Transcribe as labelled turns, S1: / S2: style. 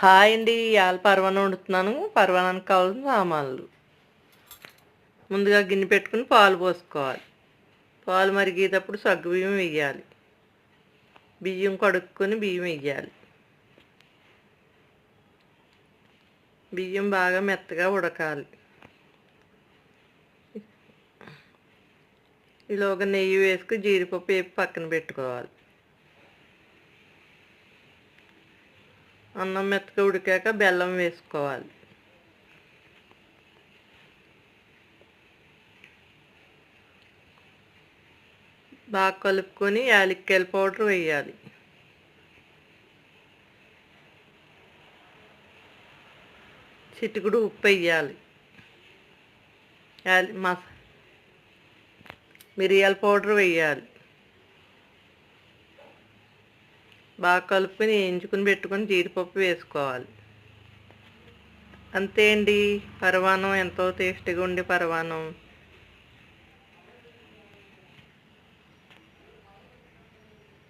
S1: Hi అండి ఇవాళ పరవానం వండుతున్నాను. పరవానానికి కావాల్సిన సామాన్లు. ముందుగా గిన్నె పెట్టుకుని పాలు పోసుకోవాలి. పాలు మరిగేటప్పుడు సగ్గు బియ్యం వేయాలి. బియ్యం కడుక్కొని బియ్యం వేయాలి. బియ్యం బాగా మెత్తగా ఉడకాలి. ఈలోగా నెయ్యి వేసుకుని జీడిపప్పు వేపి పక్కన పెట్టుకోవాలి. అన్నం మెత్తగా ఉడికాక బెల్లం వేసుకోవాలి. బాగా కలుపుకొని యాలక్కాయల పౌడర్ వేయాలి. చిటికుడు ఉప్పు వేయాలి. యాలి మస మిరియాల పౌడర్ వేయాలి. బాగా కలుపుకొని వేయించుకుని పెట్టుకొని జీడిపప్పు వేసుకోవాలి. అంతే అండి. పరవానం ఎంతో టేస్టీగా ఉండే పరవానం